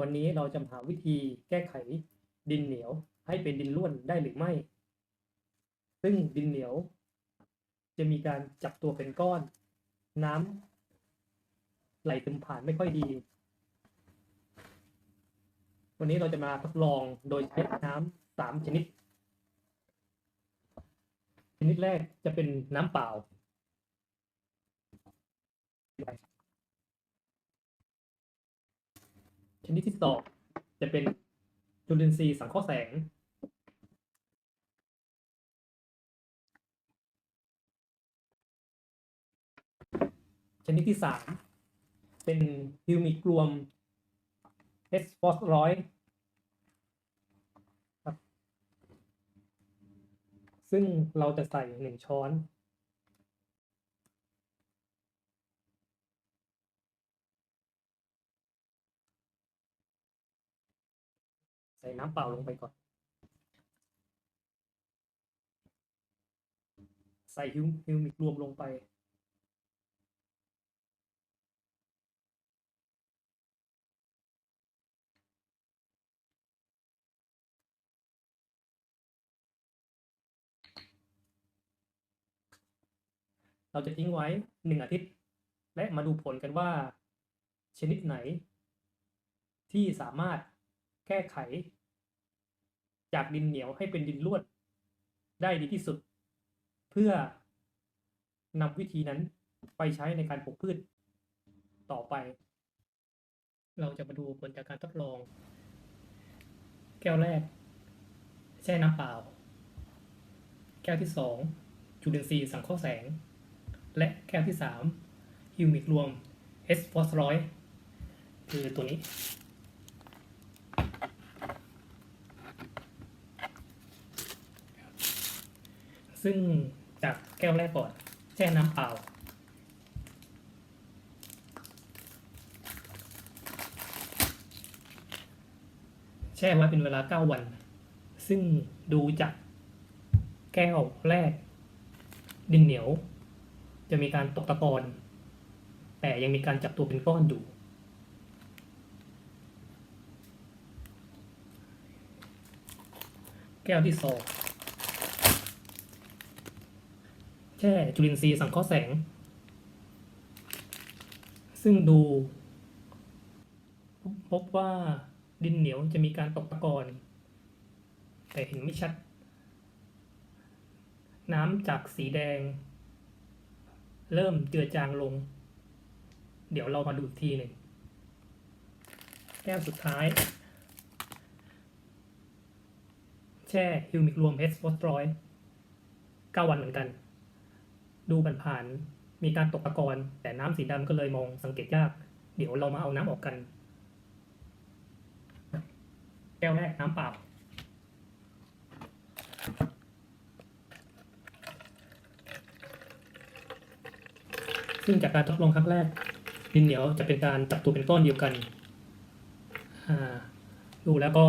วันนี้เราจะหาวิธีแก้ไขดินเหนียวให้เป็นดินร่วนได้หรือไม่ ซึ่งดินเหนียว จะมีการจับตัวเป็นก้อน น้ำไหลซึมผ่านไม่ค่อยดี วันนี้เราจะมาทดลองโดยใช้น้ำสามชนิด ชนิดแรกจะเป็นน้ำเปล่า ชนิดที่สองจะเป็นจุลินทรีย์สังเคราะห์แสง ชนิดที่สามเป็นฮิวมิกรวมเอสฟอสร้อยซึ่งเราจะใส่หนึ่งช้อน ใส่น้ำเปล่าลงไปก่อน ใส่ฮิวฮิวมิกรวมลงไปเราจะทิ้งไว้หนึ่งอาทิตย์ และมาดูผลกันว่า ชนิดไหน ที่สามารถ แก้ไข จากดินเหนียวให้เป็นดินร่วนได้ดีที่สุด เพื่อนำวิธีนั้นไปใช้ในการปลูกพืชต่อไป เราจะมาดูผลจากการทดลอง แก้วแรก แช่น้ำเปล่า แก้วที่สองจุลินทรีย์สังเคราะห์แสง และแก้วที่สามฮิวมิกรวมเอสฟอสรอยคือตัวนี้ ซึ่งจากแก้วแรกก่อนแช่น้ำเปล่า แช่ไว้เป็นเวลา 9 วัน ซึ่งดูจากแก้วแรก ดินเหนียว จะมีการตกตะกอนแต่ยังมีการจับตัวเป็นก้อนอยู่แก้วที่สอง แช่จุลินทรีย์สังเคราะห์แสง ซึ่งดู พบว่าดินเหนียวจะมีการตกตะกอน แต่เห็นไม่ชัด น้ำจากสีแดง เริ่มเจือจางลง เดี๋ยวเรามาดูอีกทีหนึ่งแก้วสุดท้าย แช่ฮิวมิกรวมเฮสฟอสตรอยเก้าวันเหมือนกัน ดูผ่านๆมีการตกตะกอนแต่น้ำสีดำก็เลยมองสังเกตยาก เดี๋ยวเรามาเอาน้ำออกกัน แก้วแรกน้ำเปล่าซึ่งจากการทดลองครั้งแรก ดินเหนียวจะเป็นการจับตัวเป็นก้อนเดียวกันอ่าดูแล้วก็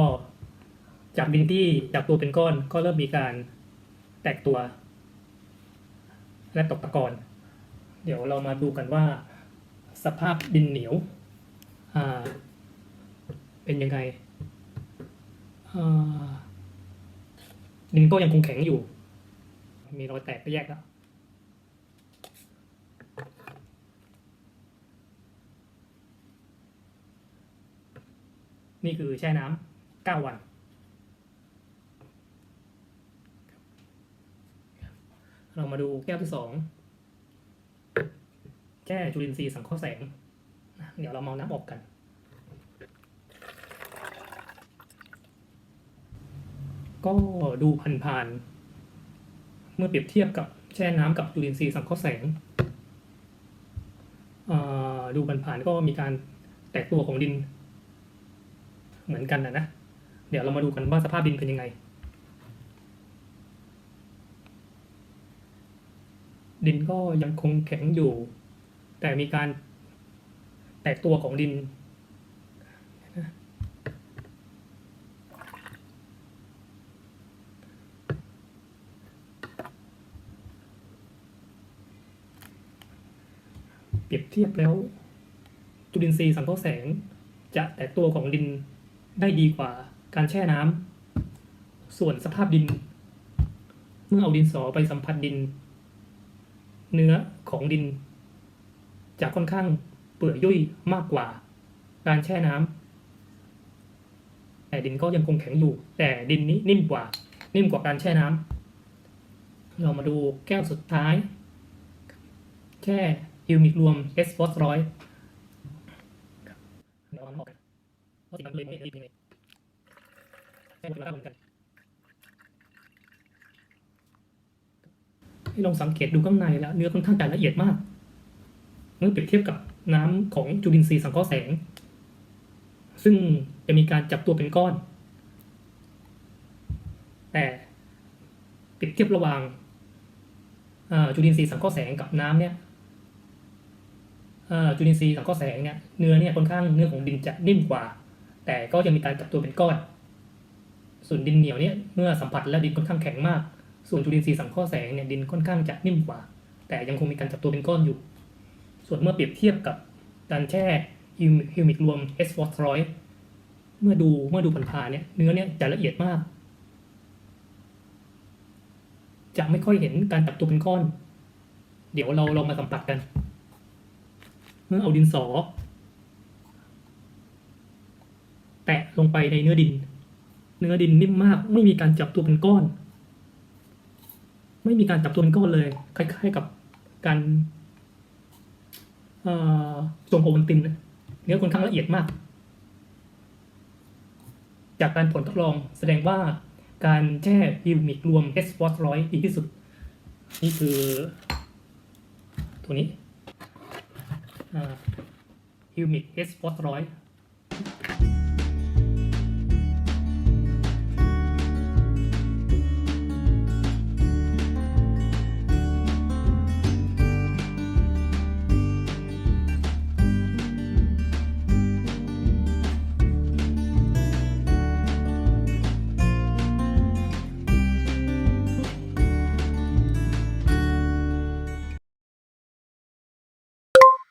จากดินที่จับตัวเป็นก้อนก็เริ่มมีการแตกตัว และตกตะกอนเดี๋ยวเรามาดูกันว่า สภาพดินเหนียวเป็นยังไงดินก็ยังคงแข็งอยู่ มีรอยแตกก็แยกแล้วนี่คือแช่น้ำเก้าวัน เรามาดูแก้วที่สองแช่จุลินทรีย์สังเคราะห์แสง เดี๋ยวเรามาน้ำออกกัน ก็ดูผ่านๆเมื่อเปรียบเทียบกับแช่น้ำกับจุลินทรีย์สังเคราะห์แสงอ่าดูผ่านๆก็มีการแตกตัวของดิน เหมือนกันนะนะ เดี๋ยวเรามาดูกันว่าสภาพดินเป็นยังไง ดินก็ยังคงแข็งอยู่ แต่มีการแตกตัวของดิน เปรียบเทียบแล้วจุลินทรีย์สังเคราะห์แสง จะแตกตัวของดินได้ดีกว่าการแช่น้ำส่วนสภาพดิน เมื่อเอาดินสอไปสัมผัสดิน เนื้อของดิน จะค่อนข้างเปื่อยยุ่ยมากกว่า การแช่น้ำแต่ดินก็ยังคงแข็งอยู่ แต่ดินนี้นิ่มกว่า นิ่มกว่าการแช่น้ำเรามาดูแก้วสุดท้ายแค่ฮิวมิกรวมเอสฟอสร้อยเดี๋ยวเอามันออกกันเพราะสิ่งนั้นเลยไม่ดีเลยแค่หมดแล้วเหมือนกัน ให้ลองสังเกตดูข้างในแล้วเนื้อค่อนข้างจะละเอียดมาก เมื่อเปรียบเทียบกับน้ำของจุลินทรีย์สังเคราะห์แสง ซึ่งจะมีการจับตัวเป็นก้อน แต่เปรียบเทียบระหว่างจุลินทรีย์สังเคราะห์แสงกับน้ำเนี่ยจุลินทรีย์สังเคราะห์แสงเนี่ยเนื้อเนี่ยค่อนข้างเนื้อของดินจะนิ่มกว่า แต่ก็ยังมีการจับตัวเป็นก้อน ส่วนดินเหนียวเนี่ยเมื่อสัมผัสแล้วดินค่อนข้างแข็งมาก ส่วนจุลินทรีย์สังเคราะห์แสงเนี่ยดินค่อนข้างจะนิ่มกว่า แต่ยังคงมีการจับตัวเป็นก้อนอยู่ ส่วนเมื่อเปรียบเทียบกับการแช่ฮิวมิกรวมเอสฟอสรอยเมื่อดูเมื่อดูผ่านๆเนี่ยเนื้อเนี่ยจะละเอียดมาก จะไม่ค่อยเห็นการจับตัวเป็นก้อน เดี๋ยวเราลองมาสัมผัสกัน เมื่อเอาดินสอ แตะลงไปในเนื้อดิน เนื้อดินนิ่มมากไม่มีการจับตัวเป็นก้อน ไม่มีการจับตัวเป็นก้อนเลยคล้ายๆกับการเอ่อส่งโอวัลตินเนื้อค่อนข้างละเอียดมาก จากการผลทดลองแสดงว่าการแช่ฮิวมิกรวมเอสฟอสร้อยดีที่สุด นี่คือ ตัวนี้ฮิวมิกเอสฟอสร้อย